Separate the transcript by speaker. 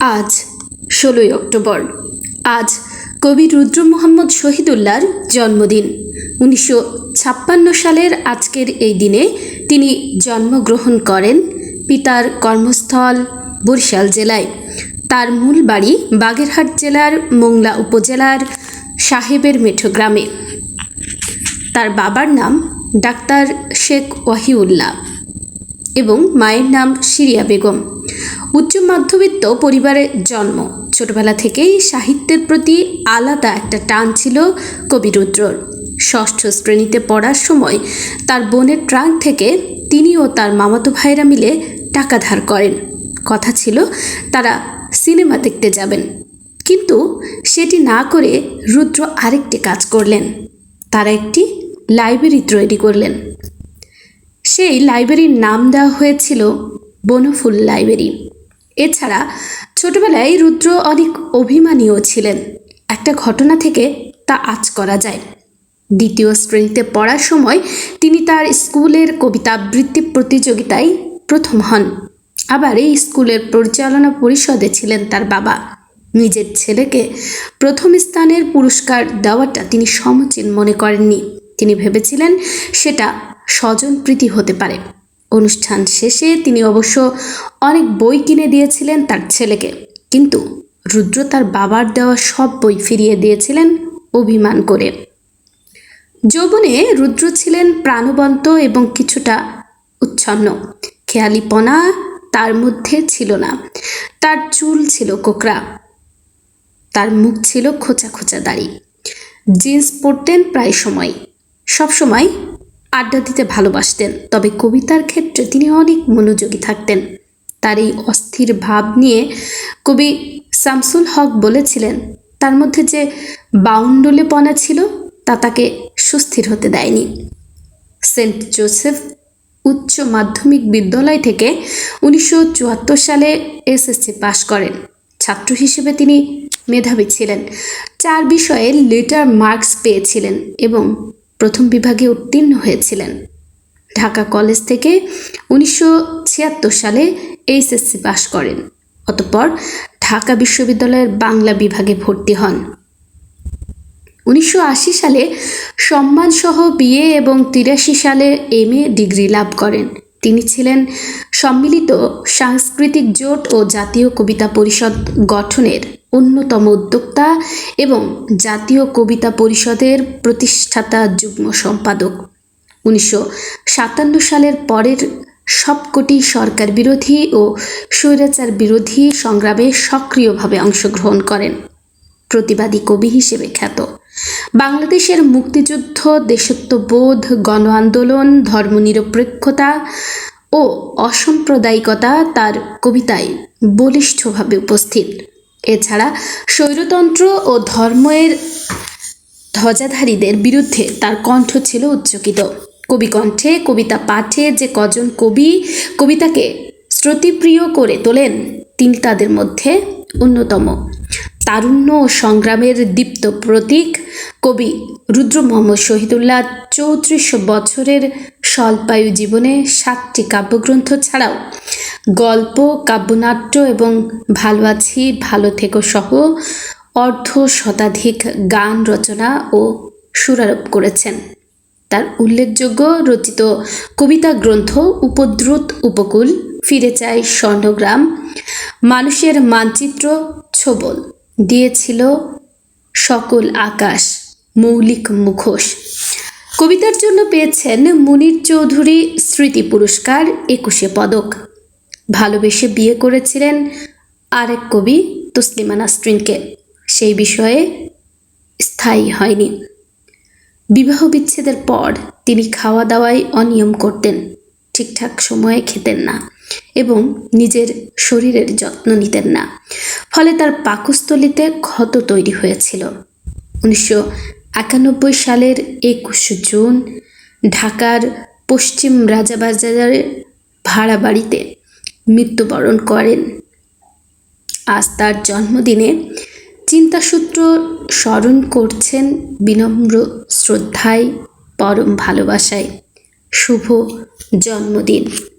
Speaker 1: আজ, ষোলোই অক্টোবর। আজ কবি রুদ্র মোহাম্মদ শহীদুল্লাহর জন্মদিন। উনিশশো ছাপ্পান্ন সালের আজকের এই দিনে তিনি জন্মগ্রহণ করেন পিতার কর্মস্থল বরিশাল জেলায়। তার মূল বাড়ি বাগেরহাট জেলার মোংলা উপজেলার সাহেবের মেঠো গ্রামে। তার বাবার নাম ডাক্তার শেখ ওয়াহিউল্লাহ এবং মায়ের নাম সিরিয়া বেগম। উচ্চ মধ্যবিত্ত পরিবারে জন্ম। ছোটবেলা থেকেই সাহিত্যের প্রতি আলাদা একটা টান ছিল কবিরুদ্রর। ষষ্ঠ শ্রেণীতে পড়ার সময় তার বোনের ট্রাঙ্ক থেকে তিনি ও তার মামাতো ভাইরা মিলে টাকা ধার করেন। কথা ছিল, তারা সিনেমা দেখতে যাবেন। কিন্তু সেটি না করে রুদ্র আরেকটি কাজ করলেন। তারা একটি লাইব্রেরি তৈরি করলেন। সেই লাইব্রেরির নাম দেওয়া হয়েছিল বনফুল লাইব্রেরি। এছাড়া ছোটবেলায় রুদ্র অনেক অভিমানীও ছিলেন। একটা ঘটনা থেকে তা আজ করা যায়। দ্বিতীয় শ্রেণীতে পড়ার সময় তিনি তার স্কুলের কবিতা আবৃত্তি প্রতিযোগিতায় প্রথম হন। আবার এই স্কুলের পরিচালনা পরিষদে ছিলেন তার বাবা। নিজের ছেলেকে প্রথম স্থানের পুরস্কার দেওয়াটা তিনি সমচীন মনে করেননি। তিনি ভেবেছিলেন সেটা স্বজনপ্রীতি হতে পারে। অনুষ্ঠান শেষে তিনি অবশ্য অনেক বই কিনে দিয়েছিলেন তার ছেলেকে। কিন্তু রুদ্র তার বাবার দেওয়া সব বই ফিরিয়ে দিয়েছিলেন অভিমান করে। যৌবনে রুদ্র ছিলেন প্রাণবন্ত এবং কিছুটা উচ্ছন্ন। খেয়ালিপনা তার মধ্যে ছিল না। তার চুল ছিল কোকড়া। তার মুখ ছিল খোঁচা খোঁচা দাড়ি। জিন্স পরতেন প্রায় সময়। সবসময় আড্ডা দিতে ভালোবাসতেন, তবে কবিতার ক্ষেত্রে তিনি অনেক মনোযোগী থাকতেন। তার এই অস্থির ভাব নিয়ে কবি শামসুল হক বলেছিলেন, তার মধ্যে যে বাউন্ডলেপনা ছিল, তা তাকে সুস্থির হতে দেয়নি। সেন্ট জোসেফ উচ্চ মাধ্যমিক বিদ্যালয় থেকে উনিশশো চুয়াত্তর সালে এসএসসি পাশ করেন। ছাত্র হিসেবে তিনি মেধাবী ছিলেন। চার বিষয়ে লেটার মার্কস পেয়েছিলেন এবং প্রথম বিভাগে উত্তীর্ণ হয়েছিলেন। ঢাকা কলেজ থেকে উনিশশো ছিয়াত্তর সালে এইচএসসি পাশ করেন, অতঃপর ঢাকা বিশ্ববিদ্যালয়ের বাংলা বিভাগে ভর্তি হন। উনিশশো আশি সালে সম্মানসহ বিএ এবং তিরাশি সালে এম ডিগ্রি লাভ করেন। তিনি ছিলেন সম্মিলিত সাংস্কৃতিক জোট ও জাতীয় কবিতা পরিষদ গঠনের অন্যতম উদ্যোক্তা এবং জাতীয় কবিতা পরিষদের প্রতিষ্ঠাতা যুগ্ম সম্পাদক। উনিশশো সাতান্ন সালের পরের সবকটি সরকার বিরোধী ও স্বৈরাচার বিরোধী সংগ্রামে সক্রিয়ভাবে অংশগ্রহণ করেন। প্রতিবাদী কবি হিসেবে খ্যাত। বাংলাদেশের মুক্তিযুদ্ধ, দেশত্ববোধ গণ আন্দোলন ধর্মনিরপেক্ষতা ও অসাম্প্রদায়িকতা তার কবিতায় বলিষ্ঠভাবে উপস্থিত। এছাড়া স্বৈরতন্ত্র ও ধর্মের ধ্বজাধারীদের বিরুদ্ধে তার কণ্ঠ ছিল উচ্চকিত কবিকণ্ঠে, কবিতা পাঠে যে কজন কবি কবিতাকে শ্রুতিপ্রিয় করে তোলেন, তিনি তাদের মধ্যে অন্যতম। তারুণ্য ও সংগ্রামের দীপ্ত প্রতীক কবি রুদ্র মোহাম্মদ শহীদুল্লাহ চৌত্রিশ বছরের স্বল্পায়ু জীবনে সাতটি কাব্যগ্রন্থ ছাড়াও গল্প, কাব্যনাট্য এবং ভালো আছি ভালো থেকো সহ অর্ধ শতাধিক গান রচনা ও সুরারোপ করেছেন। তার উল্লেখযোগ্য রচিত কবিতা গ্রন্থ উপদ্রুত উপকূল, ফিরে চাই স্বর্ণগ্রাম, মানুষের মানচিত্র ছোবল, দিয়েছিল সকল আকাশ। মৌলিক মুখোশ। কবিতার জন্য পেয়েছেন মুনির চৌধুরী স্মৃতি পুরস্কার একুশে পদক। ভালোবেসে বিয়ে করেছিলেন আরেক কবি তসলিমা নাসরিনকে। সেই বিষয়ে স্থায়ী হয়নি। বিবাহ বিচ্ছেদের পর তিনি খাওয়া দাওয়ায় অনিয়ম করতেন, ঠিকঠাক সময়ে খেতেন না এবং নিজের শরীরের যত্ন নিতেন না। ফলে তার পাকস্থলিতে ক্ষত তৈরি হয়েছিল। উনিশশো একানব্বই সালের একুশ জুন ঢাকার পশ্চিম রাজাবাজারের ভাড়া বাড়িতে মৃত্যুবরণ করেন। আজ তার জন্মদিনে চিন্তাসূত্র স্মরণ করছেন বিনম্র শ্রদ্ধায়, পরম ভালোবাসায়। শুভ জন্মদিন।